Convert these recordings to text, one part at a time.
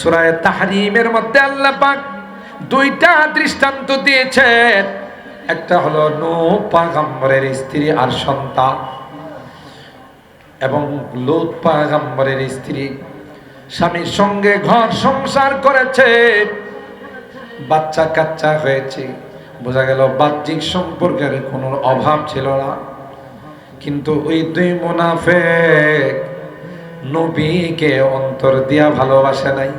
সুরায় তাহরিমের মধ্যে আল্লাহ পাক দুইটা দৃষ্টান্ত দিয়েছেন। একটা হলো নূ পাগম্বরের স্ত্রী আর সন্তান এবং লুত পাগম্বরের স্ত্রী। স্বামীর সঙ্গে ঘর সংসার করেছে, বাচ্চা কাচ্চা হয়েছে। বোঝা গেল বাহ্যিক সম্পর্কের কোনো অভাব ছিল না। কিন্তু ওই দুই মুনাফেক নবীকে অন্তর দিয়া ভালোবাসে নাই।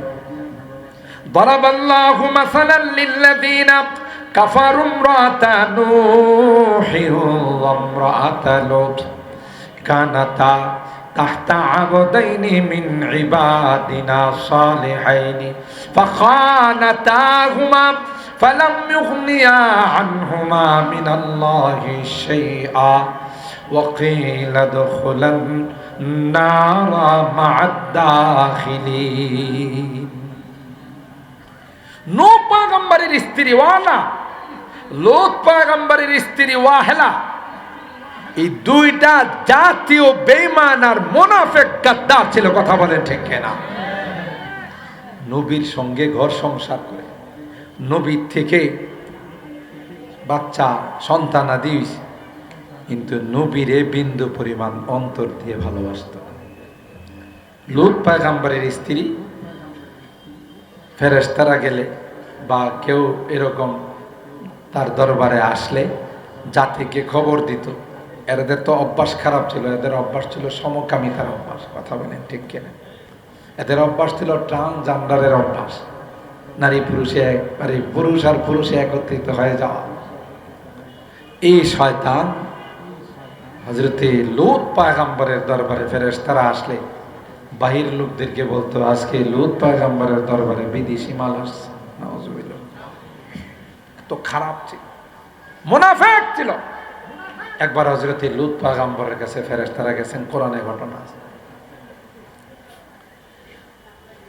ضرب الله مثلا للذين كفروا امرأة نوح وامرأة لوط. كانتا تحت عبدين من عبادنا صالحين. فخانتاهما فلم يغنيا عنهما من الله شيئا. وقيل ادخلا النار مع الداخلين. নো পাগম্বরের স্ত্রী ওয়ালা লোত পাগম্বরের স্ত্রী ওয়াহেলা এই দুইটা জাতীয় বেইমান আর মোনাফেক গাদ্দার ছিল কথা বলেন ঠিক না নবীর সঙ্গে ঘর সংসার করে নবীর থেকে বাচ্চা সন্তানাদি হইছে। কিন্তু নবীরে বিন্দু পরিমাণ অন্তর দিয়ে ভালোবাসত লুত পায়গাম্বরের স্ত্রী ফেরেস্তারা গেলে বা কেউ এরকম তার দরবারে আসলে জাতিকে খবর দিত। এদের তো অভ্যাস খারাপ ছিল, এদের অভ্যাস ছিল সমকামিতার অভ্যাস, কথা বলেন ঠিক কিনা? এদের অভ্যাস ছিল ট্রান্সজান্ডারের অভ্যাস। নারী পুরুষে একবারে পুরুষ আর পুরুষে একত্রিত হয়ে যাওয়া। এই শয়তান হজরতে লুত পায়গাম্বরের দরবারে ফেরেশতারা আসলে বাহির লোকদেরকে বলতো, আজকে লুত পায়গাম্বরের দরবারে বিদেশি মাল আসছে। তো খারাপ ছিল। মুনাফেক ছিল। একবার হজরতে লুত পায়গাম্বরের কাছে ফেরেশতারা গেছেন, কোরআনে ঘটনা আছে।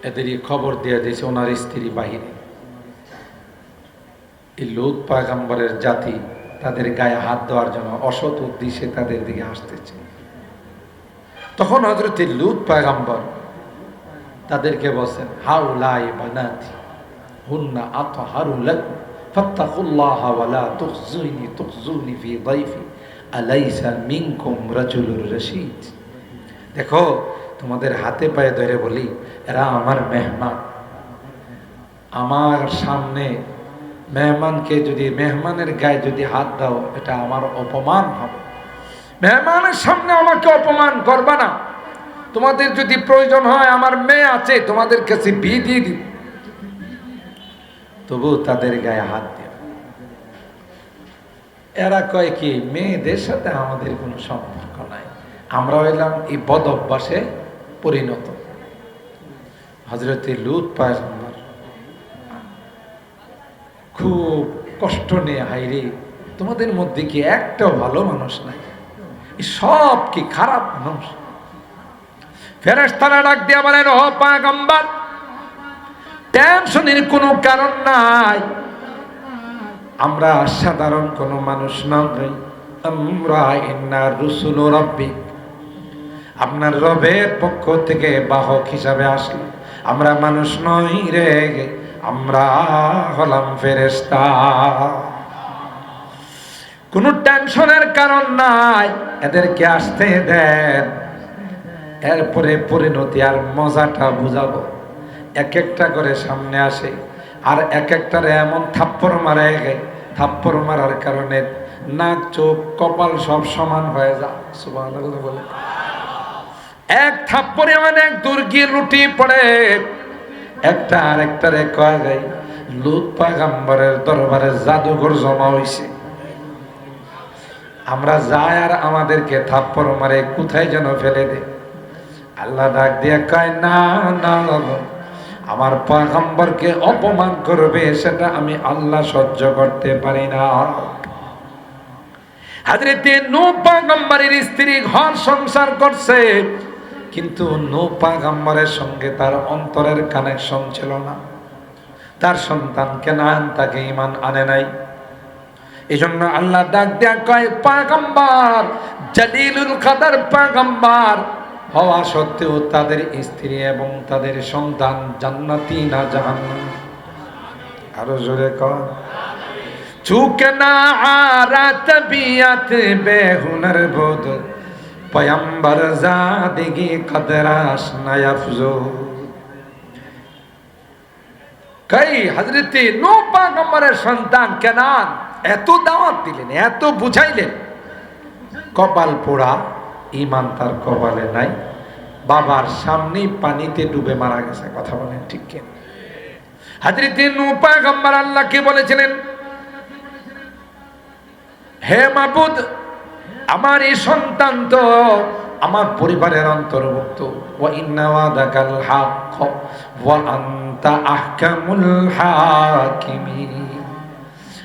এদেরই খবর দিয়ে দিয়েছে ওনার স্ত্রী বাহিরে। এই লুত পায়গাম্বরের জাতি তাদের গায়ে হাত দেওয়ার জন্য অসৎ উদ্দেশ্যে তাদের দিকে আসতেছে তখন হজরতে লুত পায়গাম্বর তাদেরকে বলছেন হাউ লাই বানাতি, হুন্না আত হারু লাকুম ফাত্তাকুল্লাহ ওয়ালা তুখজুনি তুখজুনি ফি দাইফি, আলাইসা মিনকুম রাজুলুর রশিদ। দেখো, তোমাদের হাতে পায়ে ধরে বলি, এরা আমার মেহমান। আমার সামনে মেহমানকে যদি, মেহমানের গায়ে যদি হাত দাও, এটা আমার অপমান হবে। মেহমানের সামনে আমাকে অপমান করবা না। তোমাদের যদি প্রয়োজন হয়, আমার মেয়ে আছে, তোমাদের কাছে বিয়ে দিয়ে দিব। তবু তাদের গায়ে হাত দিও। এরা কয় কি, মেয়েদের সাথে আমাদের কোনো সম্পর্ক নাই। আমরা হইলাম এই বদ অভ্যাসে পরিণত। হজরতে লুত পায়গম্বর খুব কষ্ট নিয়ে হাইরে তোমাদের মধ্যে কি একটাও ভালো মানুষ নাই? সব কি খারাপ মানুষ? ফেরেশতারা ডাক দিয়া বলেন, ও পায়গম্বর, টেনশনের কোনো কারণ নাই। আমরা সাধারণ কোনো মানুষ নই। আমরা রুসুল রব্বিক আপনার রবের পক্ষ থেকে বাহক হিসাবে আসলো। আমরা মানুষ নই রে, আমরা হলাম ফেরেস্তা কোনো টেনশনের কারণ নাই। এদেরকে আসতে দেন। এরপরে পরিণতি আর মজাটা বুঝাবো। এক একটা করে সামনে আসে। আর এক একটারে এমন থাপ্পড় মারে থাপ্পড় মারার কারণে নাক, চোখ, কপাল সব সমান হয়ে যায়। সুবাহ বলে। এক থাপ্পড়ে মানে এক দুর্গি লুটি পড়ে। একটা আরেকটারে কয়া যায় লুত পাগাম্বরের দরবারে জাদুঘর জমা হইছে। আমরা যাই আর আমাদেরকে থাপ্পড় মারে, কোথায় যেন ফেলে দে আল্লাহ ডাক দিয়ে কয়, না না আমার পাগম্বরকে অপমান করবে, সেটা আমি আল্লাহ সহ্য করতে পারি না। হাজরেতে নূ পাগম্বরের স্ত্রী ঘর সংসার করছে, কিন্তু নূ পাগম্বরের সঙ্গে তার অন্তরের কানেকশন ছিল না। তার সন্তান কেনান তাকে ইমান আনে নাই। এই জন্য আল্লাহ ডাক দেয়া কয়, পাগম্বার, জালিলুল কাদার পাগম্বার। হওয়া সত্ত্বেও তাদের স্ত্রী এবং তাদের সন্তান জান্নাতি না জাহান্নাম? আরও জোরে কর চুকে না আরাত বিয়াত বেহুনর বোধ, পয়ম্বর জাদিগি কদরাস নয়ফজো কই হজরতে নো পাগম্বরের সন্তান কেনান? এত দাওয়াত দিলেন, এত বুঝাইলেন। কপাল পোড়া ইমান তার কপালে নাই। বাবার সামনেই পানিতে ডুবে মারা গেছে, কথা বলেন ঠিক কেন? আল্লাহকে বলেছিলেন? হে মাবুদ, আমার এই সন্তান তো আমার পরিবারের অন্তর্ভুক্ত।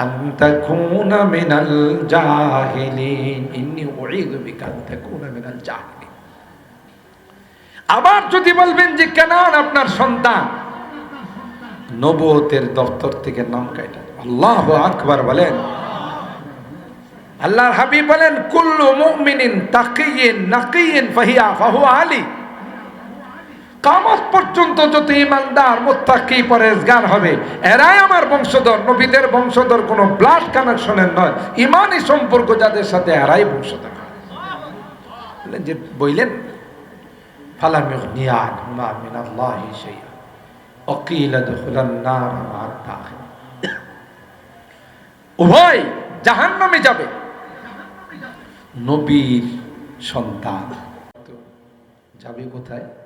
أن تكون من الجاهلين إني أعيذ بك أن تكون من الجاهلين আবার যদি বলবেন যে কেন আপনার সন্তান নবতের দপ্তর থেকে নাম কাটা আল্লাহ আকবার বলেন আল্লাহর হাবিব বলেন কুল্লু মুমিনিন তাকিয়িন নাকিয়িন ফাহিয়া ফাহুয়া আলী কামত পর্যন্ত যত ইমানদার, মুত্তাকি পরেজগার হবে, এরাই আমার বংশধর। নবীদের বংশধর কোনো ব্লাড কানেকশনের নয়। ইমানই সম্পর্ক যাদের সাথে, এরাই বংশধর। যে, বইলেন? উভয় জাহান্নামে যাবে। নবীর সন্তান। যাবে কোথায়?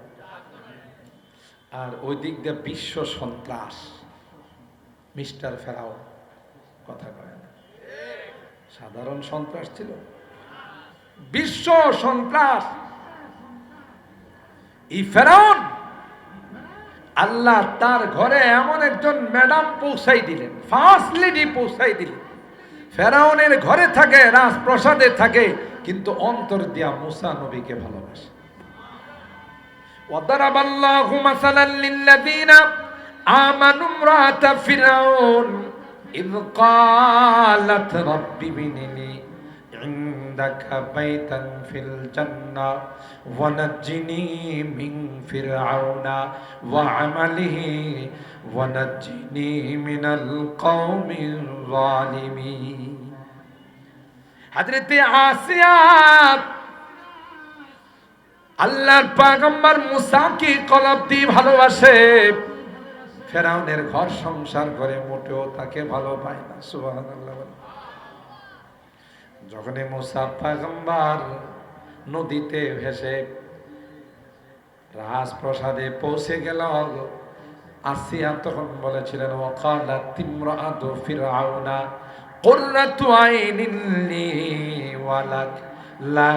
আর ওই দিক দিয়ে বিশ্ব সন্ত্রাস। মিস্টার ফেরাও কথা কয় না। সাধারণ সন্ত্রাস ছিল। বিশ্ব সন্ত্রাস। এই ফেরাউন আল্লাহ তার ঘরে এমন একজন ম্যাডাম পৌঁছাই দিলেন, ফার্স্ট লেডি পৌঁছাই দিলেন। ফেরাউনের ঘরে থাকে, রাজপ্রসাদে থাকে, কিন্তু অন্তর দিয়া মুসা নবীকে ভালোবাসে। وضرب الله مثلا للذين آمنوا امرأة فرعون إذ قالت رب ابن لي عندك بيتا في الجنة ونجني من فرعون وعمله ونجني من القوم الظالمين حضرت آسيا আল্লাহর পাগম্বর মুসাকে কলব দিয়ে ভালোবাসে ফেরাউনের ঘর সংসার করে মোটেও তাকে ভালো পায় না বলে। যখনই মুসা পাগম্বর নদীতে ভেসে রাজপ্রসাদে পৌঁছে গেল, আসিয়া তখন বলেছিলেন ওকালা তিমরাতু ফিরআউনা, কুররাতু আইনিন লি ওয়ালাক লা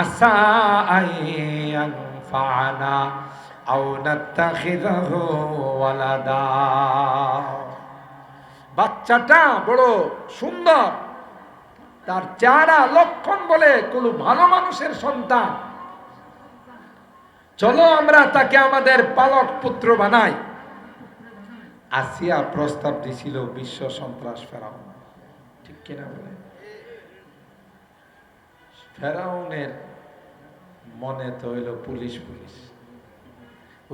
আসা আন ইয়ানফা'না আও ওয়ালাদা। বাচ্চাটা বড় সুন্দর, তার চেহারা লক্ষণ বলে কোনো ভালো মানুষের সন্তান। চলো আমরা তাকে আমাদের পালক পুত্র বানাই। আসিয়া প্রস্তাব দিছিল বিশ্ব সন্ত্রাস ফেরাও ঠিক কিনা বলে? ফেরাউনের মনে তো হইল পুলিশ পুলিশ।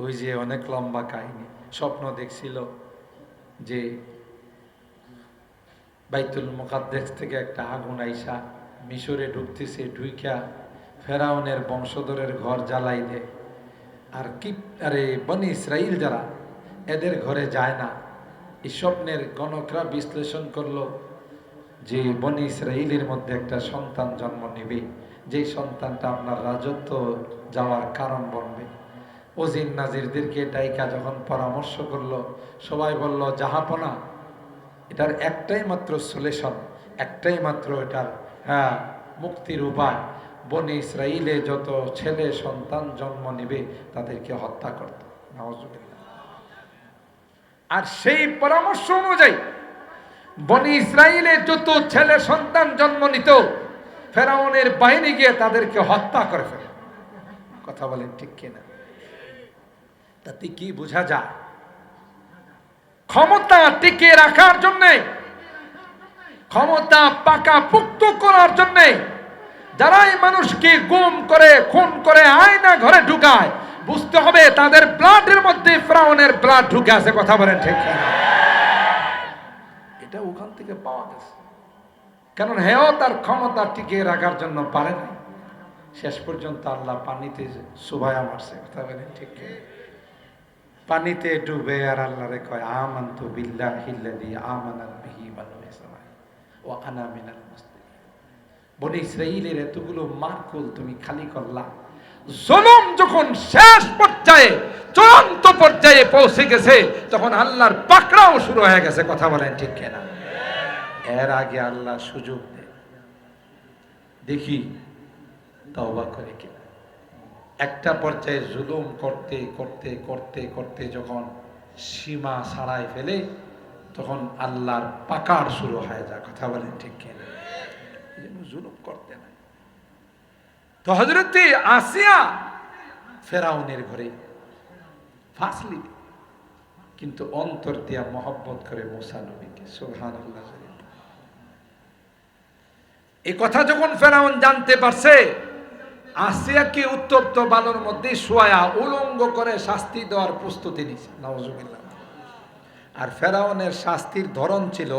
ওই যে অনেক লম্বা কাহিনী, স্বপ্ন দেখছিল যে বাইতুল মুকাদ্দেস থেকে একটা আগুন আইসা মিশরে ঢুকতেছে, ঢুইকা ফেরাউনের বংশধরের ঘর জ্বালাই দেয় আর কি, আরে বনি ইসরাইল যারা, এদের ঘরে যায় না। এই স্বপ্নের গণকরা বিশ্লেষণ করল যে বনি ইসরাইলের মধ্যে একটা সন্তান জন্ম নেবে, যেই সন্তানটা আপনার রাজত্ব যাওয়ার কারণ বনবে। ওজিন নাজিরদেরকে ডাইকা যখন পরামর্শ করল, সবাই বলল, জাহাপনা, এটার একটাই মাত্র সলিউশন একটাই মাত্র এটার হ্যাঁ মুক্তির উপায়। বনি ইসরাইলে যত ছেলে সন্তান জন্ম নেবে, তাদেরকে হত্যা করত। আর সেই পরামর্শ অনুযায়ী বনি ইসরাইলে যত ছেলে সন্তান জন্ম নিত, ফেরাউনের বাহিনী গিয়ে তাদেরকে হত্যা করে ফেলে। কথা বলেন ঠিক কিনা? তাতে কি বোঝা যায়? ক্ষমতা টিকে রাখার জন্যে, ক্ষমতা পাকা পুক্ত করার জন্যে, যারাই মানুষকে গুম করে, খুন করে, আয়না ঘরে ঢুকায়, বুঝতে হবে তাদের ব্লাডের মধ্যে ফ্রাউনের ব্লাড ঢুকে আছে। কথা বলেন ঠিক থেকে পাওয়া গেছে। কারণ হেও তার ক্ষমতা টিকে রাখার জন্য পারে না শেষ পর্যন্ত আল্লাহ পানিতে সুবায়া মারছে, কথা ঠিক পানিতে ডুবে আর আল্লাহরে কয়, আমান্তু আমানাত বিহি বনি ইসরাইলের এতগুলো মারকুল তুমি খালি করলা। জুলুম যখন শেষ পর্যায়ে, চূড়ান্ত পর্যায়ে পৌঁছে গেছে, তখন আল্লাহর পাকড়াও শুরু হয়ে গেছে, কথা বলেন ঠিক কিনা? এর আগে আল্লাহ সুযোগ দেখি তওবা করে কিনা। একটা পর্যায়ে জুলুম করতে করতে করতে করতে যখন সীমা ছাড়াই ফেলে, তখন আল্লাহর পাকার শুরু হয়ে যায়। কথা বলেন ঠিক জুলুম করতে নাই। তো হজরতে আসিয়া ফেরাউনের ঘরে ফাঁসলি কিন্তু অন্তর দিয়া মহব্বত করে মোসা নবীকে সুহান আল্লাহ এই কথা যখন ফেরাউন জানতে পারছে আসিয়াকে উত্তপ্ত বালুর মধ্যে শোয়া উলঙ্গ করে শাস্তি দেওয়ার প্রস্তুতি নিছে। নওয়াজুবিল্লাহ আর ফেরাউনের শাস্তির ধরন ছিল,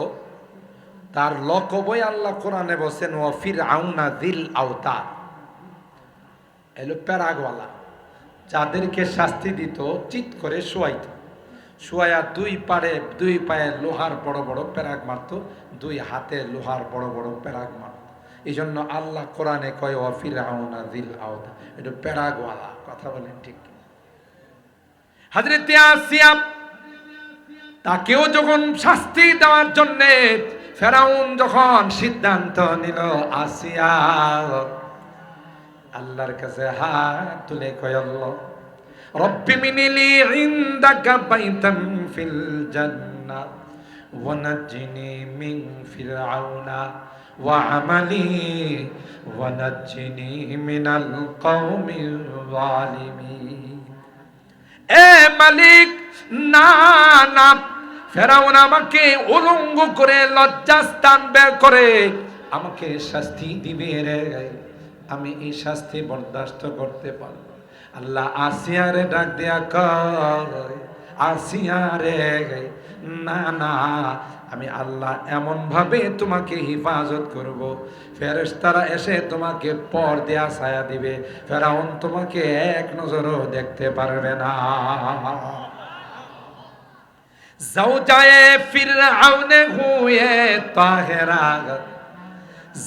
তার লকবই আল্লাহ কোরআনে বসেন ও ফির আউনা দিল আওতা এলো প্যারাগওয়ালা, যাদেরকে শাস্তি দিত চিত করে শোয়াইত। শোয়া দুই পারে দুই পায়ে লোহার বড় বড় প্যারাগ মারত, দুই হাতে লোহার বড় বড় প্যারাগ মারত। এই জন্য আল্লাহ কোরআনে কয় অফির আউনা দিল আওতা এটা প্যারাগওয়ালা কথা বলেন ঠিক হাজরতে তাকেও যখন শাস্তি দেওয়ার জন্যে ফেরাউন যখন সিদ্ধান্ত নিল, আসিয়া, আল্লাহর কাছে হাত তুলে কয়, আল্লাহ, রব্বি মিনিলি ইনদাকা বাইতাম ফিল জান্নাহ ونجني من فرعون وعملي ونجني من القوم الظالمين এ মালিক না না ফেরাউন আমাকে উলঙ্গ করে লজ্জাস্থান বের করে আমাকে শাস্তি দিবে রে আমি এই শাস্তি বরদাস্ত করতে পারবো আল্লাহ আসিয়ারে ডাক দেয়া কয় আসিয়ারে না না, আমি আল্লাহ এমনভাবে তোমাকে হিফাজত করব। ফেরেশতারা এসে তোমাকে পর দেয়া ছায়া দিবে। ফেরাউন তোমাকে এক নজরও দেখতে পারবে না। ফিরাউনে হুয়ে তাহেরা।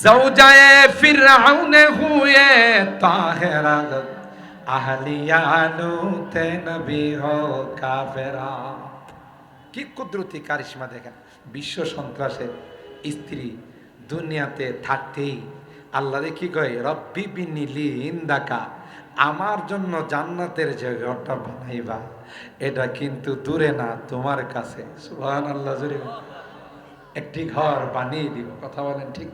জৌজায়ে ফিরাউনে হুয়ে তাহেরা। আহলিয়ানুতে নবী হো কাফেরা। কি কুদরতি কারিশমা দেখেন। বিশ্ব সন্ত্রাসের স্ত্রী দুনিয়াতে থাকতেই আল্লাহরে কি কয়, রব্বি বিনিলি ইন্দাকা, আমার জন্য জান্নাতের যে ঘরটা বানাইবা, এটা কিন্তু দূরে না তোমার কাছে। সুবহান আল্লাহ জুড়ে একটি ঘর বানিয়ে দিব, কথা বলেন ঠিক?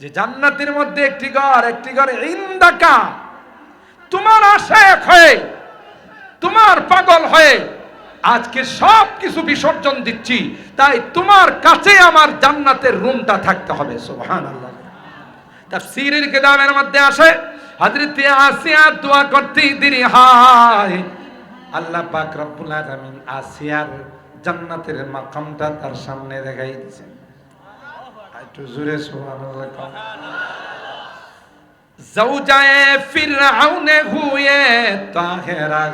যে জান্নাতের মধ্যে একটি ঘর একটি ঘর ইন্দাকা, তোমার আশায়ক হয়ে, তোমার পাগল হয়ে আজকে সব কিছু বিসর্জন দিচ্ছি। তাই তোমার কাছে আমার জান্নাতের রুমটা থাকতে হবে সোহান আল্লাহ তা তাফসিরের কেদামের মধ্যে আসে, হযরতে আসিয়া দোয়া করতে দেরি হয়। আল্লাহ পাক রব্বুল আলামিন আসিয়ার জান্নাতের মাকামটা তার সামনে দেখাই দিয়েছেন। একটু জোরে, সুবহানাল্লাহ জাউজায়ে ফিরআউনে হুয়ে তাহেরা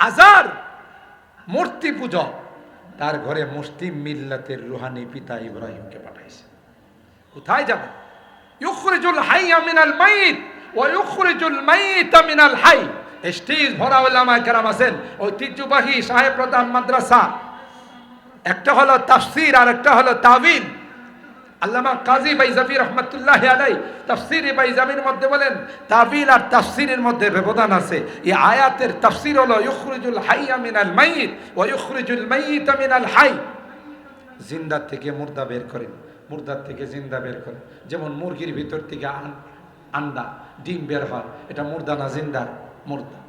আজার মূর্তি পুজো তার ঘরে মুসলিম মিল্লাতের রুহানি পিতা ইব্রাহিমকে পাঠাইছে। কোথায় যাবে? ইউখরিজুল হাই আমিনাল মাইত, ওয়া ইউখরিজুল মাইতা মিনাল হাই। স্টেজ ভরা ওলামা কেরাম আছেন, ঐতিহ্যবাহী সাহেব প্রধান মাদ্রাসা। একটা হলো তাফসির আর একটা হলো তাবিন। আল্লামা কাজী বাইজাবি রহমতুল্লাহ আলাই তাফসির বাইজাবির মধ্যে বলেন তাবিল আর তাফসিরের মধ্যে ব্যবধান আছে। এই আয়াতের তাফসির হলো, ইউখরিজুল হাইয়া মিনাল মাইত ওয়া ইউখরিজুল মাইতা মিনাল হাই। জিন্দার থেকে মুর্দা বের করেন মুর্দার থেকে জিন্দা বের করেন। যেমন মুরগির ভিতর থেকে আন- আন্ডা, ডিম বের হয়, এটা মুর্দা না জিন্দা। মুর্দা।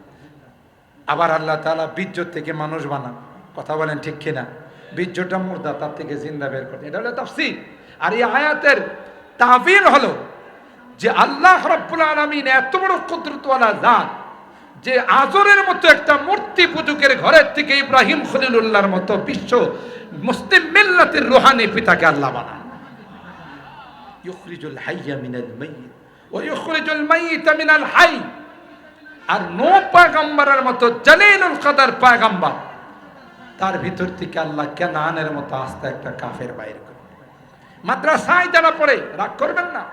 আবার আল্লাহ তাআলা বীর্য থেকে মানুষ বানান। কথা বলেন ঠিক কিনা? বীর্যটা মুর্দা, তার থেকে জিন্দা বের করে। এটা হলো তাফসীর। আর এই আয়াতের তাবির হলো যে আল্লাহ রাব্বুল আলামিন এত বড় কুদরতওয়ালা জাত যে আজরের মতো একটা মূর্তি পুজুকের ঘরের থেকে ইব্রাহিম খলিলুল্লাহর মতো বিশ্ব মুসলিম মিল্লাতের রুহানি পিতাকে আল্লাহ বানান। ইউখরিজুল হাইয়া মিনাল মাইয়িত। ওয়া ইউখরিজুল মাইয়িতা মিনাল হাই। আর নো পায়গাম্বারের মতো জালিলুল কাদার পায়গাম্বার। তার ভিতর থেকে আল্লাহ কেনানের মতো আস্তে একটা কাফের বাইর করে মাদ্রাসায় যারা পড়ে, রাগ করবেন না।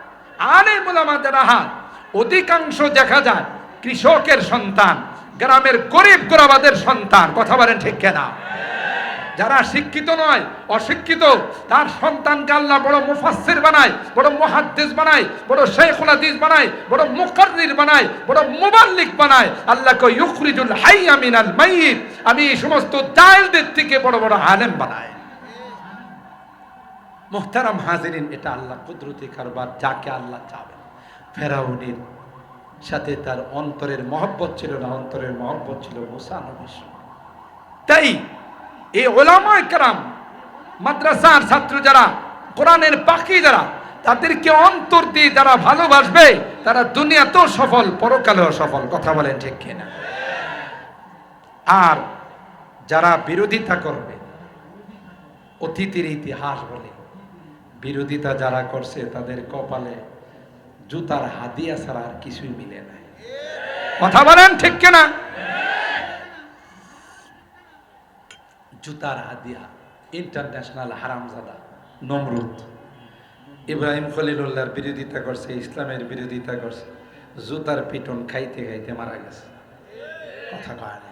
আলে মোলামাদের হাত অধিকাংশ দেখা যায় কৃষকের সন্তান, গ্রামের গরিব গোরাবাদের সন্তান। কথা বলেন ঠিক কেনা? যারা শিক্ষিত নয়, অশিক্ষিত, তার সন্তানকে আল্লাহ বড় মুফাসসির বানায়, বড় মুহাদ্দিস বানায়, বড় শেখুল হাদিস বানায়, বড় মুকাররির বানায়, বড় মুবাল্লিক বানায়। আল্লাহ কয় হাই আমিন মিনাল মাইয়িত। আমি এই সমস্ত জায়েলদের থেকে বড় বড় আলেম বানায় মোহতারাম হাজিরিন, এটা আল্লাহ কুদরতি কারবার, যাকে আল্লাহ চাবেন ফেরাউনের সাথে তার অন্তরের মহব্বত ছিল না, অন্তরের মহব্বত ছিল মুসা নবীর তাই এই ওলামায় কেরাম, মাদ্রাসার ছাত্র যারা, কোরআনের পাখি যারা, তাদেরকে অন্তর দিয়ে যারা ভালোবাসবে, তারা দুনিয়াতেও সফল, পরকালেও সফল। কথা বলেন ঠিক কিনা? আর যারা বিরোধিতা করবে, অতীতের ইতিহাস বলে, বিরোধিতা যারা করছে, তাদের কপালে জুতার হাদিয়া ছাড়া আর কিছুই মিলে নাই কথা বলেন ঠিক কিনা? জুতার হাদিয়া ইন্টারন্যাশনাল হারামজাদা, নমরুদ। ইব্রাহিম খলিলুল্লাহর বিরোধিতা করছে, ইসলামের বিরোধিতা করছে, জুতার পিটন খাইতে খাইতে মারা গেছে। কথা কয়